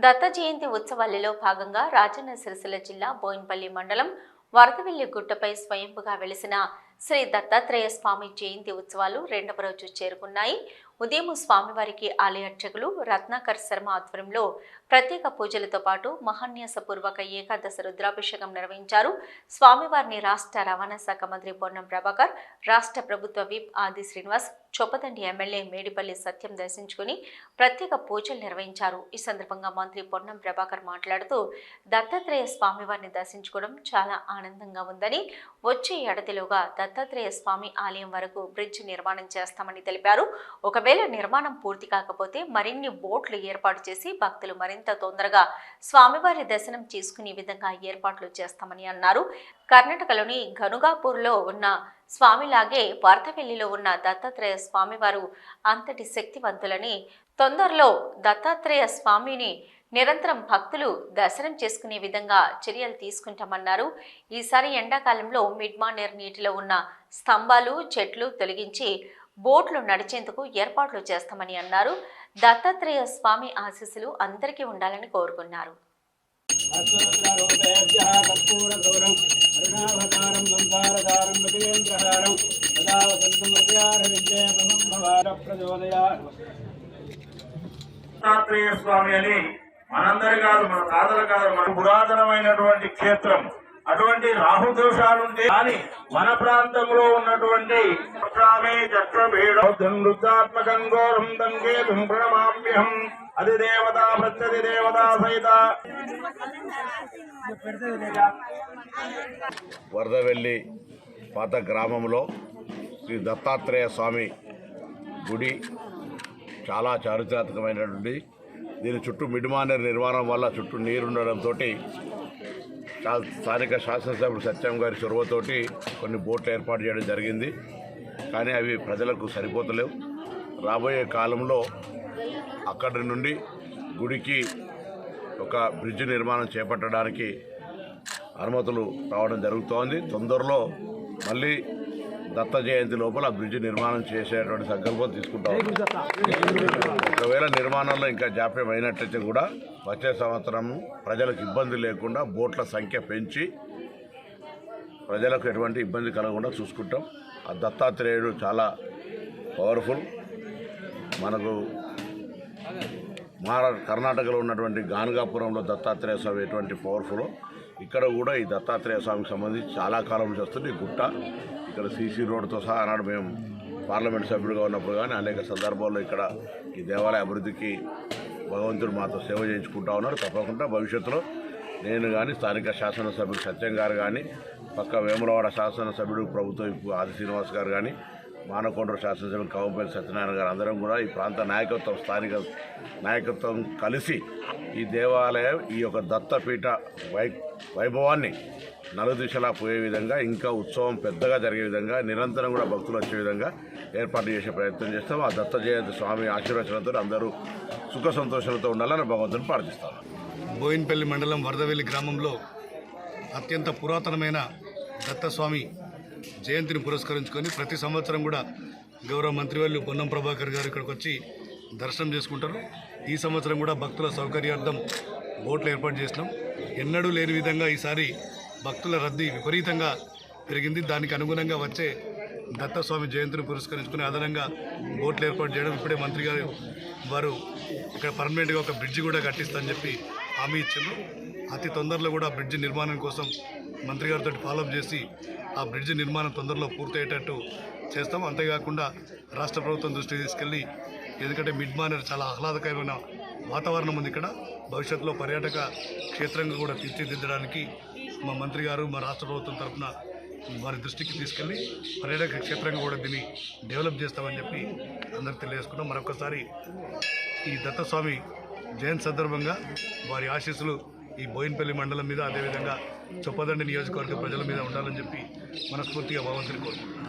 దత్త జయంతి ఉత్సవాలలో భాగంగా రాజన్న సిరిసిల్ల జిల్లా బోయిన్పల్లి మండలం వరదవెల్లి గుట్టపై స్వయంపుగా వెలిసిన శ్రీ దత్తాత్రేయ స్వామి జయంతి ఉత్సవాలు రెండవ రోజు చేరుకున్నాయి. ఉదయం స్వామివారికి ఆలయార్చకులు రత్నాకర్ శర్మ ఆధ్వర్యంలో ప్రత్యేక పూజలతో పాటు మహాన్యాసపూర్వక ఏకాదశ రుద్రాభిషేకం నిర్వహించారు. స్వామివారిని రాష్ట్ర రవాణా శాఖ మంత్రి పొన్నం ప్రభాకర్ రాష్ట్ర ప్రభుత్వ విప్ ఆది శ్రీనివాస్ చొప్పదండి ఎమ్మెల్యే మేడిపల్లి సత్యం దర్శించుకుని ప్రత్యేక పూజలు నిర్వహించారు. ఈ సందర్భంగా మంత్రి పొన్నం ప్రభాకర్ మాట్లాడుతూ దత్తాత్రేయ స్వామివారిని దర్శించుకోవడం చాలా ఆనందంగా ఉందని వచ్చే ఏడాదిలోగా దత్తాత్రేయ స్వామి ఆలయం వరకు బ్రిడ్జ్ నిర్మాణం చేస్తామని తెలిపారు. ఒకవేళ నిర్మాణం పూర్తి కాకపోతే మరిన్ని బోట్లు ఏర్పాటు చేసి భక్తులు మరింత తొందరగా స్వామివారి దర్శనం చేసుకునే విధంగా ఏర్పాట్లు చేస్తామని అన్నారు. కర్ణాటకలోని గనుగాపూర్లో ఉన్న స్వామిలాగే వార్తవెల్లిలో ఉన్న దత్తాత్రేయ స్వామివారు అంతటి శక్తివంతులని తొందరలో దత్తాత్రేయ స్వామిని నిరంతరం భక్తులు దర్శనం చేసుకునే విధంగా చర్యలు తీసుకుంటామన్నారు. ఈసారి ఎండాకాలంలో మిడ్మానేర్ నీటిలో ఉన్న స్తంభాలు చెట్లు తొలగించి బోట్లు నడిచేందుకు ఏర్పాట్లు చేస్తామని అన్నారు. దత్తాత్రేయ స్వామి ఆశీస్సులు అందరికీ ఉండాలని కోరుకున్నారు. దత్తాత్రేయ స్వామి అని మనందరి కాదు మన తాతలు కాదు మన పురాతనమైనటువంటి క్షేత్రం. అటువంటి రాహు దోషాలుంటే కానీ మన ప్రాంతంలో ఉన్నటువంటి స్వామి ఘోరం దంగే ప్రణమామ్యహం. అది దేవత ప్రత్యది దేవత సహిత. వరదవెల్లి పాత గ్రామంలో శ్రీ దత్తాత్రేయ స్వామి గుడి చాలా చారిత్రాత్మకమైనటువంటి దీని చుట్టూ మిడిమానేరు నిర్మాణం వల్ల చుట్టూ నీరుండడంతో స్థానిక శాసనసభ్యుడు సత్యం గారి చొరవతోటి కొన్ని బోట్లు ఏర్పాటు చేయడం జరిగింది. కానీ అవి ప్రజలకు సరిపోతలేవు. రాబోయే కాలంలో అక్కడి నుండి గుడికి ఒక బ్రిడ్జ్ నిర్మాణం చేపట్టడానికి అనుమతులు రావడం జరుగుతోంది. తొందరలో మళ్ళీ దత్త జయంతి లోపల ఆ బ్రిడ్జ్ నిర్మాణం చేసేటువంటి సంకల్పం తీసుకుంటాం. ఒకవేళ నిర్మాణంలో ఇంకా జాప్యం అయినట్లయితే కూడా వచ్చే సంవత్సరం ప్రజలకు ఇబ్బంది లేకుండా బోట్ల సంఖ్య పెంచి ప్రజలకు ఎటువంటి ఇబ్బంది కలగకుండా చూసుకుంటాం. ఆ దత్తాత్రేయుడు చాలా పవర్ఫుల్. మనకు మహారా కర్ణాటకలో ఉన్నటువంటి గానగాపురంలో దత్తాత్రేయ స్వామి ఎటువంటి పవర్ఫుల్. ఇక్కడ కూడా ఈ దత్తాత్రేయ స్వామికి సంబంధించి చాలా కాలం నుంచి వస్తుంది గుట్ట. ఇక్కడ సీసీ రోడ్తో సహా ఆనాడు మేము పార్లమెంట్ సభ్యుడిగా ఉన్నప్పుడు కానీ అనేక సందర్భాల్లో ఇక్కడ ఈ దేవాలయ అభివృద్ధికి భగవంతుడు మాతో సేవ చేయించుకుంటా ఉన్నారు తప్పకుండా భవిష్యత్తులో నేను కానీ స్థానిక శాసనసభ్యుడు సత్యం గారు కానీ పక్క వేములవాడ శాసనసభ్యుడు ప్రభుత్వ ఆది శ్రీనివాస్ గారు కానీ మానకొండ శాసనసభ కవంపల్లి సత్యనారాయణ గారు అందరం కూడా ఈ ప్రాంత నాయకత్వం స్థానిక నాయకత్వం కలిసి ఈ దేవాలయం ఈ యొక్క దత్తపీఠ వై వైభవాన్ని నలుదిశలా పోయే విధంగా ఇంకా ఉత్సవం పెద్దగా జరిగే విధంగా నిరంతరం కూడా భక్తులు వచ్చే విధంగా ఏర్పాటు చేసే ప్రయత్నం చేస్తాం. ఆ దత్త జయంతి స్వామి ఆశీర్వచనంతో అందరూ సుఖ సంతోషాలతో ఉండాలని భగవంతుని ప్రార్థిస్తాను బోయిన్పల్లి మండలం వరదవెల్లి గ్రామంలో అత్యంత పురాతనమైన దత్తస్వామి జయంతిని పురస్కరించుకొని ప్రతి సంవత్సరం కూడా గౌరవ మంత్రివర్యులు పొన్నం ప్రభాకర్ గారు ఇక్కడికి వచ్చి దర్శనం చేసుకుంటారు. ఈ సంవత్సరం కూడా భక్తుల సౌకర్యార్థం బోట్లు ఏర్పాటు చేసినాం. ఎన్నడూ లేని విధంగా ఈసారి భక్తుల రద్దీ విపరీతంగా పెరిగింది. దానికి అనుగుణంగా వచ్చే దత్తస్వామి జయంతిని పురస్కరించుకుని అదనంగా బోట్లు ఏర్పాటు చేయడం ఇప్పుడే మంత్రి గారు వారు ఇక్కడ పర్మనెంట్గా ఒక బ్రిడ్జి కూడా కట్టిస్తారని చెప్పి హామీ ఇచ్చిండ్రు. అతి తొందరలో కూడా బ్రిడ్జి నిర్మాణం కోసం మంత్రి గారితో ఫాలోఅప్ చేసి ఆ బ్రిడ్జ్ నిర్మాణం తొందరలో పూర్తయ్యేటట్టు చేస్తాం. అంతేకాకుండా రాష్ట్ర ప్రభుత్వం దృష్టికి తీసుకెళ్ళి ఎందుకంటే మిడ్ మానర్ చాలా ఆహ్లాదకరమైన వాతావరణం ఉంది ఇక్కడ. భవిష్యత్తులో పర్యాటక క్షేత్రంగా కూడా తీర్చిదిద్దడానికి మా మంత్రి గారు మా రాష్ట్ర ప్రభుత్వం తరఫున వారి దృష్టికి తీసుకెళ్ళి పర్యాటక క్షేత్రంగా కూడా దీన్ని డెవలప్ చేస్తామని చెప్పి అందరికి తెలియజేసుకున్నాం. మరొకసారి ఈ దత్తస్వామి జయంతి సందర్భంగా వారి ఆశీస్సులు ఈ బోయిన్పల్లి మండలం మీద అదేవిధంగా చొప్పదండి నియోజకవర్గ ప్రజల మీద ఉండాలని చెప్పి మనస్ఫూర్తిగా భగవంతుని కోరుకుంటున్నాను.